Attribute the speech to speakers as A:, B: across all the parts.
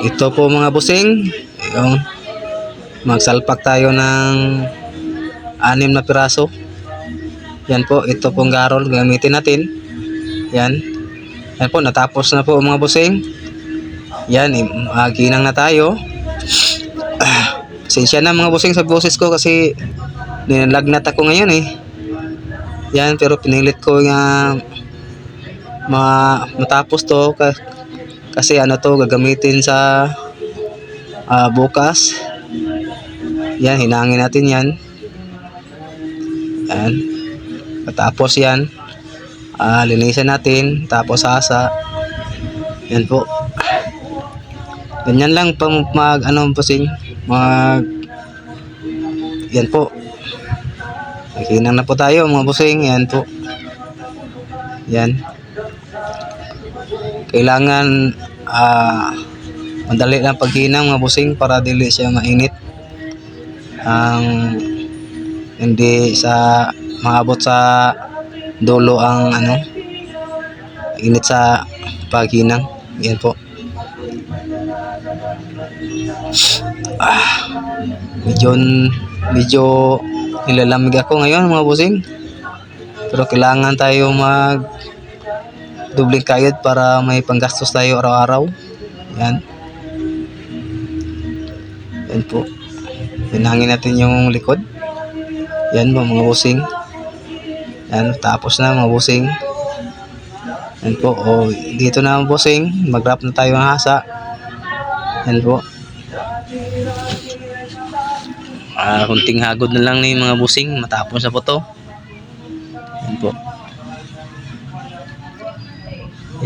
A: Ito po mga busing. Yung magsalpak tayo ng anim na piraso. Yan po, ito pong garol gamitin natin. Yan. Yan po, natapos na po mga busing. Yan, im- ah, ginang na tayo. Pasensya na mga busing sa boses ko kasi nilalagnat ako ngayon eh. Yan, pero pinilit ko nga ma matapos to kasi ano to gagamitin sa ah, bukas. Yan, hinangin natin yan. Yan. Tapos yan, ah, linisan natin, tapos asa. Yan po. Ganyan lang pang mag ano pusing mag yan po. Nakinang na po tayo mga busing. Yan po. Yan. Kailangan ah madali lang paghinang mga busing para dili siya mainit. Ang hindi sa maabot sa dulo ang ano init sa paghinang. Yan po. Ah, medyo medyo nilalamig ako ngayon mga busing. Pero kailangan tayo mag dubling kayod para may panggastos tayo araw-araw. Yan. Yan po. Hinangin natin yung likod. Yan po mga busing. Yan, tapos na mga busing. Yan po. O, dito na mga busing. Mag-wrap na tayo ng hasa. Yan po. Ah, kunting hagod na lang ni mga busing. Matapos na po to. Yan po.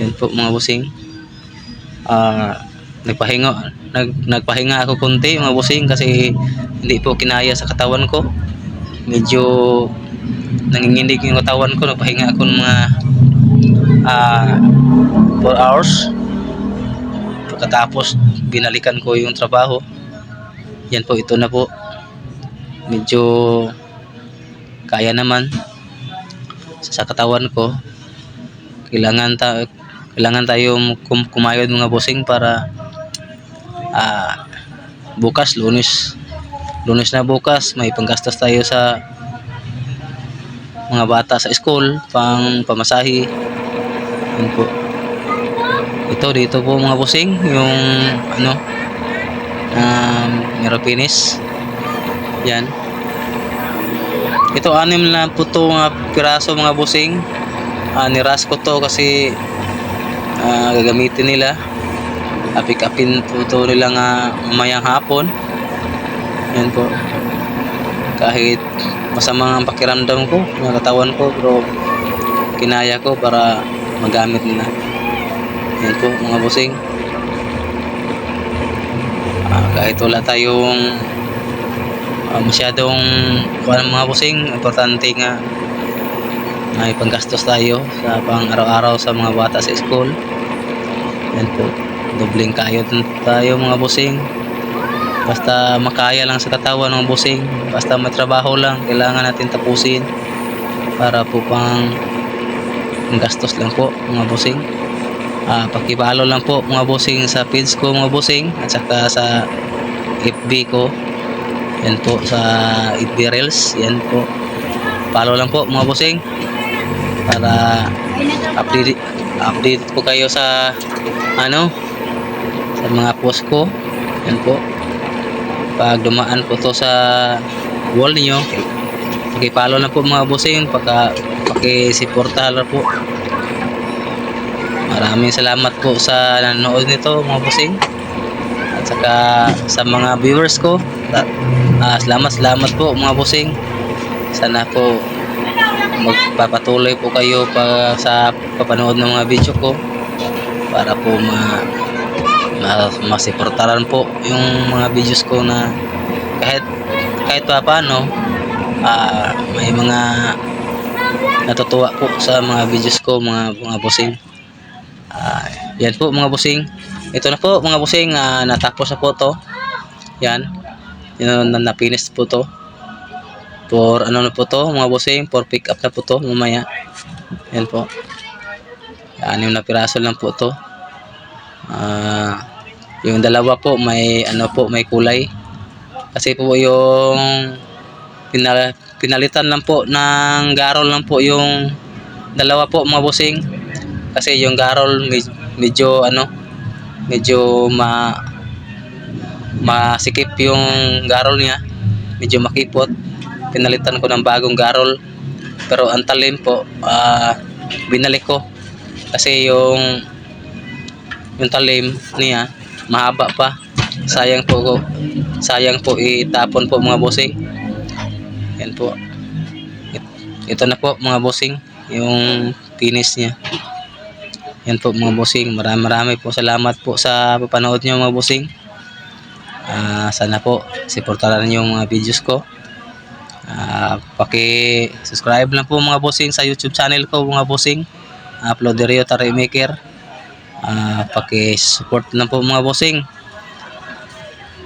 A: Yan po mga busing. Ah, nagpahinga nag, nagpahinga ako konti mga busing kasi hindi po kinaya sa katawan ko. Medyo nanginginig yung katawan ko. Nagpahinga ako ng mga ah 4 hours. Pagkatapos binalikan ko yung trabaho. Yan po ito na po. Medyo kaya naman sa katawan ko kailangan ta kailangan tayo kum kumayod mga bossing para ah, bukas lunes. Lunes na bukas may panggastos tayo sa mga bata sa school pang pamasahe. Yun po. Ito dito po mga bossing yung ano um, Europeanis yan. Ito anim na po to mga piraso mga busing. Ah, niras ko to kasi ah, gagamitin nila. Apik-apin po to nila nga mamayang hapon. Yan po. Kahit masama ang pakiramdam ko, ng katawan ko, pero kinaya ko para magamit nila. Yan po mga busing. Ah, kahit wala tayong uh, masyadong kuha mga busing importante nga may panggastos tayo sa pang araw-araw sa mga bata sa school yan po dobling kayod tayo mga busing basta makaya lang sa katawan ng busing basta may trabaho lang kailangan natin tapusin para po pang gastos lang po mga busing Ah, pakipalo lang po mga busing sa page ko mga busing at saka sa FB ko yan po sa FB Reels. Yan po. Follow lang po mga bossing. Para update update po kayo sa ano sa mga post ko. Yan po. Pag dumaan po to sa wall niyo, paki-follow na po mga bossing, pagka paki-suportahan na po. Maraming salamat po sa nanonood nito mga bossing at saka sa mga viewers ko ah, salamat salamat po mga bossing sana po magpapatuloy po kayo pa sa papanood ng mga video ko para po ma, ma masiportaran po yung mga videos ko na kahit kahit pa paano ah, may mga natutuwa po sa mga videos ko mga mga bossing Ah, yan po mga busing. Ito na po mga busing, ah, natapos na po to. Yan. Yun, na, napinis po to. For ano na po to mga busing, for pick up na po to mamaya. Yan po. Anim na piraso lang po to. Ah, Yung dalawa po may ano po may kulay. Kasi po yung pinal pinalitan lang po ng garol lang po yung dalawa po mga bossing. Kasi yung garol med- medyo ano medyo ma masikip yung garol niya. Medyo makipot. Pinalitan ko ng bagong garol. Pero ang talim po ah binalik ko. Kasi yung yung talim niya mahaba pa. Sayang po ko sayang po itapon po mga bossing. Yan po. It- ito na po mga bossing yung finish niya. Yan po mga bossing. Marami marami po salamat po sa papanood nyo mga bossing. Ah, sana po supportaran yung mga videos ko Ah, paki-subscribe lang po mga bossing sa YouTube channel ko mga bossing. Upload Rio Tari Maker. Ah, paki-support lang po mga bossing.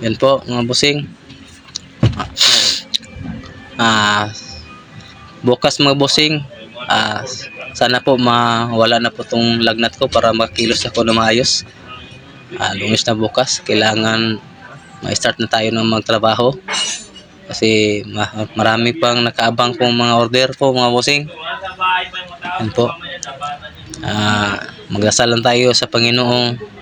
A: Yan po mga bossing. Ah, bukas mga bossing. Ah, sana po mawala na po tong lagnat ko para makilos ako na maayos. Ah, lungis na bukas. Kailangan ma-start na tayo ng magtrabaho kasi ma- marami pang nakaabang pong mga order po mga bossing. Yan po. Ah, magdasal lang tayo sa Panginoong